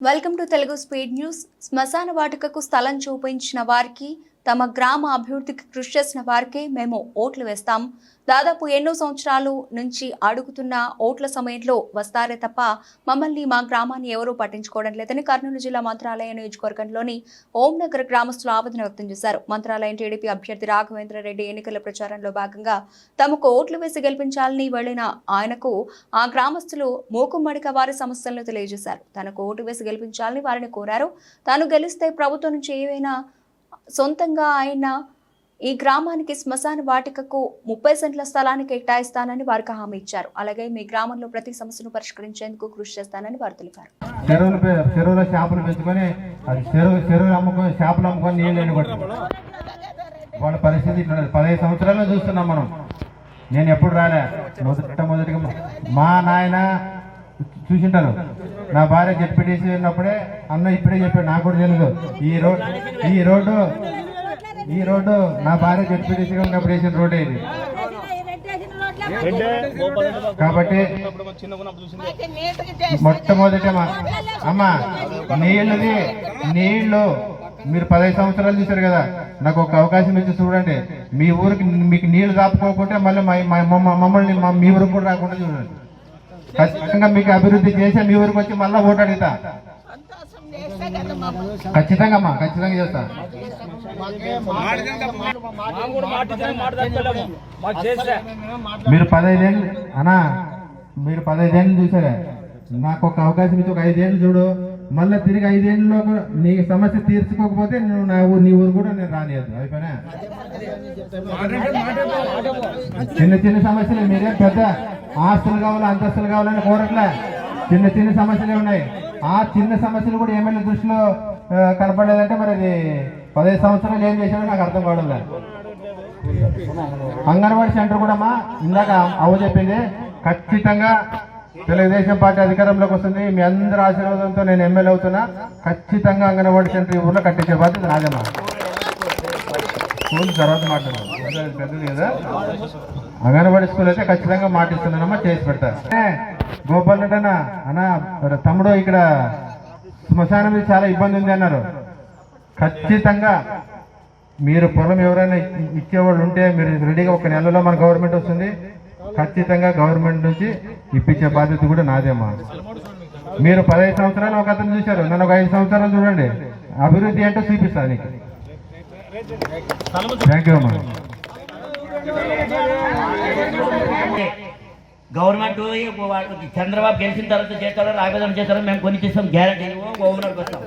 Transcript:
Welcome to Telugu speed news. శ్మశాన వాటికకు స్థలం చూపించిన వారికి తమ గ్రామ అభివృద్ధికి కృషి చేసిన వారికే మేము ఓట్లు వేస్తాం. దాదాపు ఎన్నో సంవత్సరాలు నుంచి అడుగుతున్న ఓట్ల సమయంలో వస్తారే తప్ప మమ్మల్ని మా గ్రామాన్ని ఎవరూ పట్టించుకోవడం లేదని కర్నూలు జిల్లా మంత్రాలయ నియోజకవర్గంలోని ఓంనగర్ గ్రామస్తులు ఆవేదన వ్యక్తం చేశారు. మంత్రాలయం టీడీపీ అభ్యర్థి రాఘవేంద్ర రెడ్డి ఎన్నికల ప్రచారంలో భాగంగా తమకు ఓట్లు వేసి గెలిపించాలని వెళ్ళిన ఆయనకు ఆ గ్రామస్తులు మూకుమ్మడిక వారి సమస్యలను తెలియజేశారు. తనకు ఓటు వేసి గెలిపించాలని వారిని కోరారు. తాను గెలిస్తే ప్రభుత్వం నుంచి ఏవైనా సొంతంగా ఆయన ఈ గ్రామానికి శ్మశాన వాటికకు ముప్పై సెంట్ల స్థలాన్ని కేటాయిస్తానని వారికి హామీ ఇచ్చారు. అలాగే మీ గ్రామంలో ప్రతి సమస్యను పరిష్కరించేందుకు కృషి చేస్తానని వారు తెలిపారు. చెరువులు చేపలు పెంచుకొని చెరువులు అమ్ముకొని చేపలు అమ్ముకొని నీళ్ళు ఎండుకుంటారు వాళ్ళ పరిస్థితి ఇట్లా పదహైదు సంవత్సరాలు చూస్తున్నాం మనం. నేను ఎప్పుడు రాలే. మొదట మొదటిగా మా నాయన చూసింటారు. నా భార్య జెడ్పీటీసీ ఉన్నప్పుడే అన్న ఇప్పుడే చెప్పాడు నాకు కూడా తెలియదు ఈ రోడ్ ఈ రోడ్డు ఈ రోడ్డు నా భార్య జెడ్పీటీసీగా ఉన్నప్పుడు వేసిన రోడ్డే ఇది. కాబట్టి మొట్టమొదటి అమ్మ నీళ్ళది నీళ్ళు మీరు పదహైదు సంవత్సరాలు చూశారు కదా నాకు ఒక అవకాశం ఇచ్చి చూడండి. మీ ఊరికి మీకు నీళ్ళు దాపుకోకుంటే మళ్ళీ మా- మమ్మల్ని మా- మీ ఊరికి కూడా రాకుండా చూడండి. ఖచ్చితంగా మీకు అభివృద్ధి చేసే మీ ఊరికి వచ్చి మళ్ళీ ఓటు అడుగుతా. ఖచ్చితంగా అమ్మా ఖచ్చితంగా చేస్తా. మీరు పదహైదేళ్ళు అన్నా మీరు పదహైదేళ్ళు చూసారా? నాకు ఒక అవకాశం ఇచ్చి ఒక ఐదేళ్ళు చూడు. మళ్ళీ తిరిగి ఐదేళ్ళలో కూడా నీ సమస్య తీర్చుకోకపోతే నువ్వు నా ఊరు నీ ఊరు కూడా నేను రానియద్దు. అయిపోయినా? చిన్న చిన్న సమస్యలు మీరే. పెద్ద ఆస్తులు కావాలి అంతస్తులు కావాలని కోరట్లే. చిన్న చిన్న సమస్యలే ఉన్నాయి. ఆ చిన్న సమస్యలు కూడా ఎమ్మెల్యే దృష్టిలో కనపడలేదంటే మరి అది పదహైదు సంవత్సరాలు ఏం చేశాడో నాకు అర్థం కావడం లేదు అంగన్వాడీ సెంటర్ కూడా అమ్మా ఇందాక అవ్వ చెప్పింది ఖచ్చితంగా తెలుగుదేశం పార్టీ అధికారంలోకి వస్తుంది. మీ అందరి ఆశీర్వాదంతో నేను ఎమ్మెల్యే అవుతున్నా. ఖచ్చితంగా అంగన్వాడీ సెంటర్ ఈ ఊర్లో కట్టించే బాధ్యత నాదమ్మా స్కూల్ తర్వాత మాట్లాడదాం. పెద్దది కదా? అంగన్వాడీ స్కూల్ అయితే ఖచ్చితంగా మాటిస్తున్నానమ్మా చేసి పెడతారు గోపాల్ రెడ్డి అన్న అన్న తమ్ముడు ఇక్కడ శ్మశానం మీద చాలా ఇబ్బంది ఉంది అన్నారు. ఖచ్చితంగా మీరు పొలం ఎవరైనా ఇచ్చేవాళ్ళు ఉంటే మీరు రెడీగా ఒక నెలలో మన గవర్నమెంట్ వస్తుంది. ఖచ్చితంగా గవర్నమెంట్ నుంచి ఇప్పించే బాధ్యత కూడా నాదేమా మీరు పదహైదు సంవత్సరాలు ఒక అతను చూశారు నన్ను ఒక ఐదు సంవత్సరాలు చూడండి అభివృద్ధి అంటే చూపిస్తాను నీకు థ్యాంక్ యూ అమ్మా గవర్నమెంట్ చంద్రబాబు గెలిచిన తర్వాత చేస్తారో ఆవేదన చేస్తారో మేము కొన్ని చేస్తాం గ్యారంటీ గవర్నమెంట్కి వస్తాం